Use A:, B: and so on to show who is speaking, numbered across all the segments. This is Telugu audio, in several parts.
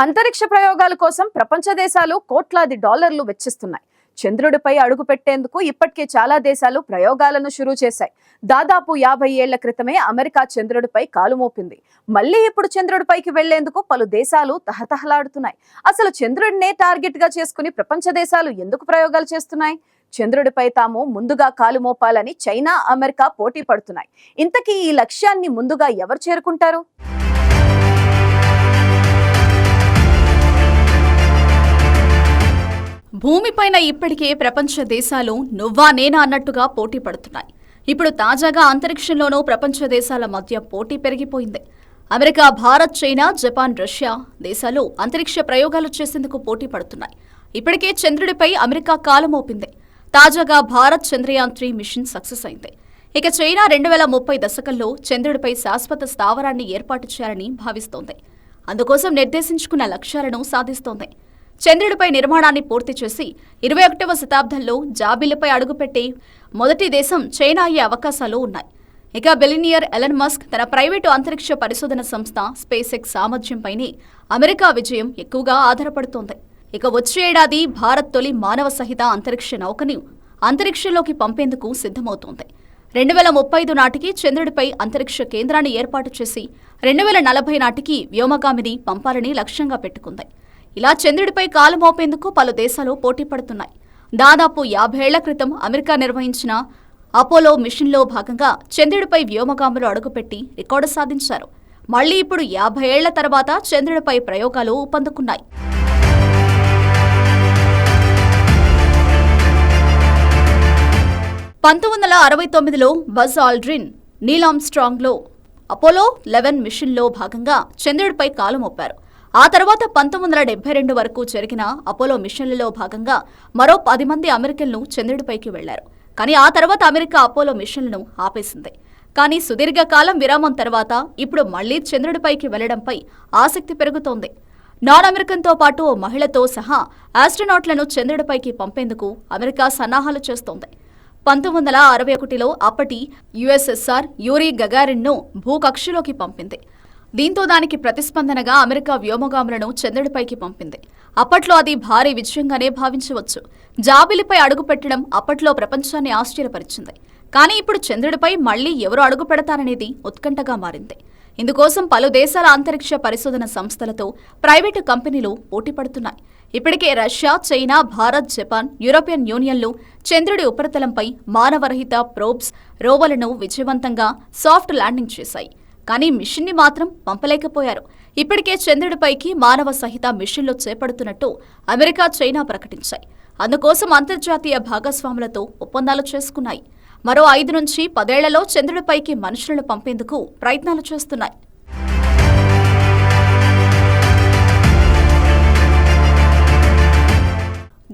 A: అంతరిక్ష ప్రయోగాల కోసం ప్రపంచ దేశాలు కోట్లాది డాలర్లు వెచ్చిస్తున్నాయి. చంద్రుడిపై అడుగు పెట్టేందుకు ఇప్పటికే చాలా దేశాలు ప్రయోగాలను షురూ చేశాయి. దాదాపు యాభై ఏళ్ళ క్రితమే అమెరికా చంద్రుడిపై కాలు మోపింది. మళ్ళీ ఇప్పుడు చంద్రుడిపైకి వెళ్ళేందుకు పలు దేశాలు తహతహలాడుతున్నాయి. అసలు చంద్రుడినే టార్గెట్గా చేసుకుని ప్రపంచ దేశాలు ఎందుకు ప్రయోగాలు చేస్తున్నాయి? చంద్రుడిపై తాము ముందుగా కాలు మోపాలని చైనా అమెరికా పోటీ పడుతున్నాయి. ఇంతకీ ఈ లక్ష్యాన్ని ముందుగా ఎవరు చేరుకుంటారు?
B: భూమిపైన ఇప్పటికే ప్రపంచ దేశాలు నువ్వా నేనా అన్నట్టుగా పోటీ పడుతున్నాయి. ఇప్పుడు తాజాగా అంతరిక్షంలోనూ ప్రపంచ దేశాల మధ్య పోటీ పెరిగిపోయింది. America Bharat China Japan Russia దేశాలు అంతరిక్ష ప్రయోగాలు చేసేందుకు పోటీ పడుతున్నాయి. ఇప్పటికే చంద్రుడిపై అమెరికా కాలమోపింది తాజాగా Bharat Chandrayaan three mission success అయింది. ఇక చైనా రెండు వేల ముప్పై దశకంలో చంద్రుడిపై శాశ్వత స్థావరాన్ని ఏర్పాటు చేయాలని భావిస్తోంది. అందుకోసం నిర్దేశించుకున్న లక్ష్యాలను సాధిస్తోంది. చంద్రుడిపై నిర్మాణాన్ని పూర్తి చేసి ఇరవై ఒకటవ శతాబ్దంలో జాబిలిపై అడుగుపెట్టి మొదటి దేశం చైనా అయ్యే అవకాశాలు ఉన్నాయి. ఇక బిలినియర్ ఎలన్ మస్క్ తన ప్రైవేటు అంతరిక్ష పరిశోధన సంస్థ స్పేస్ ఎక్స్ సామర్థ్యంపైనే అమెరికా విజయం ఎక్కువగా ఆధారపడుతోంది. ఇక వచ్చే ఏడాది భారత్ తొలి మానవ సహిత అంతరిక్ష నౌకని అంతరిక్షంలోకి పంపేందుకు సిద్ధమవుతోంది. రెండు వేల ముప్పై ఐదు నాటికి చంద్రుడిపై అంతరిక్ష కేంద్రాన్ని ఏర్పాటు చేసి రెండు వేల నలభై నాటికి వ్యోమగామిని పంపాలని లక్ష్యంగా పెట్టుకుంది. ఇలా చంద్రుడిపై కాలు మోపేందుకు పలు దేశాలు పోటీ పడుతున్నాయి. దాదాపు యాభై ఏళ్ళ క్రితం అమెరికా నిర్వహించిన అపోలో మిషన్లో భాగంగా చంద్రుడిపై వ్యోమగాములు అడుగుపెట్టి రికార్డు సాధించారు. మళ్ళీ ఇప్పుడు యాభై ఏళ్ళ తర్వాత చంద్రుడిపై ప్రయోగాలు ఊపందుకున్నాయి. పంతొమ్మిది వందల అరవై తొమ్మిదిలో బజ్ ఆల్డ్రిన్ నీలామ్ స్ట్రాంగ్లో అపోలో లెవెన్ మిషన్లో భాగంగా చంద్రుడిపై కాలు మోపారు. ఆ తర్వాత పంతొమ్మిది వందల డెబ్బై రెండు వరకు జరిగిన అపోలో మిషన్లలో భాగంగా మరో పది మంది అమెరికన్లు చంద్రుడిపైకి వెళ్ళారు. కానీ ఆ తర్వాత అమెరికా అపోలో మిషన్లను ఆపేసింది. కానీ సుదీర్ఘకాలం విరామం తర్వాత ఇప్పుడు మళ్ళీ చంద్రుడిపైకి వెళ్ళడంపై ఆసక్తి పెరుగుతోంది. నాన్ అమెరికన్తో పాటు ఓ మహిళతో సహా ఆస్ట్రనాట్లను చంద్రుడిపైకి పంపేందుకు అమెరికా సన్నాహాలు చేస్తోంది. పంతొమ్మిది వందల అరవై ఒకటిలో అప్పటి యుఎస్ఎస్ఆర్ యూరీ గగారిన్ను భూకక్షలోకి పంపింది. దీంతో దానికి ప్రతిస్పందనగా అమెరికా వ్యోమగాములను చంద్రుడిపైకి పంపింది. అప్పట్లో అది భారీ విజయంగానే భావించవచ్చు. జాబిలిపై అడుగుపెట్టడం అప్పట్లో ప్రపంచాన్ని ఆశ్చర్యపరిచింది. కానీ ఇప్పుడు చంద్రుడిపై మళ్ళీ ఎవరు అడుగు పెడతారనేది ఉత్కంఠగా మారింది. ఇందుకోసం పలు దేశాల అంతరిక్ష పరిశోధన సంస్థలతో ప్రైవేటు కంపెనీలు పోటీ పడుతున్నాయి. ఇప్పటికే Russia China Bharat Japan European యూనియన్లు చంద్రుడి ఉపరితలంపై మానవరహిత ప్రోబ్స్ రోవలను విజయవంతంగా సాఫ్ట్ ల్యాండింగ్ చేశాయి. కానీ మిషన్ని మాత్రం పంపలేకపోయారు. ఇప్పటికే చంద్రుడిపైకి మానవ సహిత మిషన్లు చేపడుతున్నట్టు అమెరికా చైనా ప్రకటించాయి. అందుకోసం అంతర్జాతీయ భాగస్వాములతో ఒప్పందాలు చేసుకున్నాయి. మరో ఐదు నుంచి పదేళ్ళలో చంద్రుడిపైకి మనుషులను పంపేందుకు ప్రయత్నాలు చేస్తున్నాయి.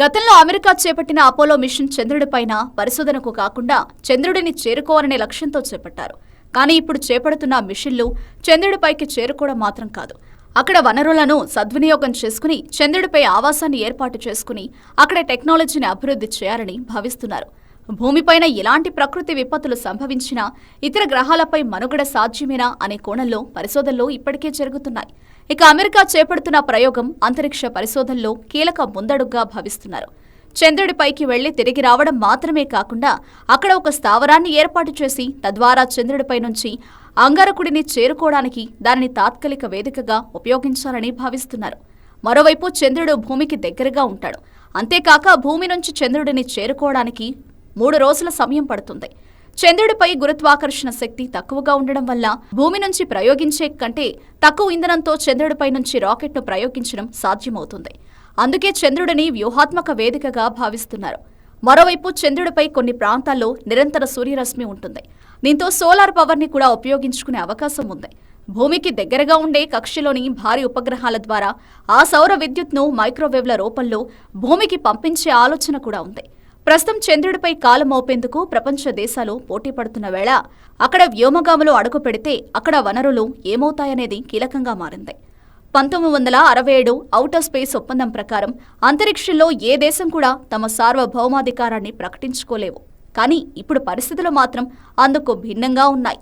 B: గతంలో అమెరికా చేపట్టిన అపోలో మిషన్ చంద్రుడిపైన పరిశోధనకు కాకుండా చంద్రుడిని చేరుకోవాలనే లక్ష్యంతో చేపట్టారు. కానీ ఇప్పుడు చేపడుతున్న మిషన్లు చంద్రుడిపైకి చేరుకోవడం మాత్రం కాదు. అక్కడ వనరులను సద్వినియోగం చేసుకుని చంద్రుడిపై ఆవాసాన్ని ఏర్పాటు చేసుకుని అక్కడ టెక్నాలజీని అభివృద్ధి చేయాలని భావిస్తున్నారు. భూమిపైన ఎలాంటి ప్రకృతి విపత్తులు సంభవించినా ఇతర గ్రహాలపై మనుగడ సాధ్యమేనా అనే కోణంలో పరిశోధనలు ఇప్పటికే జరుగుతున్నాయి. ఇక అమెరికా చేపడుతున్న ప్రయోగం అంతరిక్ష పరిశోధనలో కీలక ముందడుగ్గా భావిస్తున్నారు. చంద్రుడిపైకి వెళ్ళి తిరిగి రావడం మాత్రమే కాకుండా అక్కడ ఒక స్థావరాన్ని ఏర్పాటు చేసి తద్వారా చంద్రుడిపై నుంచి అంగారకుడిని చేరుకోవడానికి దానిని తాత్కాలిక వేదికగా ఉపయోగించాలని భావిస్తున్నారు. మరోవైపు చంద్రుడు భూమికి దగ్గరగా ఉంటాడు. అంతేకాక భూమి నుంచి చంద్రుడిని చేరుకోవడానికి మూడు రోజుల సమయం పడుతుంది. చంద్రుడిపై గురుత్వాకర్షణ శక్తి తక్కువగా ఉండడం వల్ల భూమి నుంచి ప్రయోగించే కంటే తక్కువ ఇంధనంతో చంద్రుడిపై నుంచి రాకెట్ను ప్రయోగించడం సాధ్యమవుతుంది. అందుకే చంద్రుడిని వ్యూహాత్మక వేదికగా భావిస్తున్నారు. మరోవైపు చంద్రుడిపై కొన్ని ప్రాంతాల్లో నిరంతర సూర్యరశ్మి ఉంటుంది. దీంతో సోలార్ పవర్ని కూడా ఉపయోగించుకునే అవకాశం ఉంది. భూమికి దగ్గరగా ఉండే కక్షలోని భారీ ఉపగ్రహాల ద్వారా ఆ సౌర విద్యుత్ను మైక్రోవేవ్ల రూపంలో భూమికి పంపించే ఆలోచన కూడా ఉంది. ప్రస్తుతం చంద్రుడిపై కాలు మోపేందుకు ప్రపంచ దేశాలు పోటీ పడుతున్న వేళ అక్కడ వ్యోమగాములు అడుగు పెడితే అక్కడ వనరులు ఏమవుతాయనేది కీలకంగా మారింది. పంతొమ్మిది వందల అరవై ఏడు ఔటర్ స్పేస్ ఒప్పందం ప్రకారం అంతరిక్షంలో ఏ దేశం కూడా తమ సార్వభౌమాధికారాన్ని ప్రకటించుకోలేవు. కానీ ఇప్పుడు పరిస్థితులు మాత్రం అందుకు భిన్నంగా ఉన్నాయి.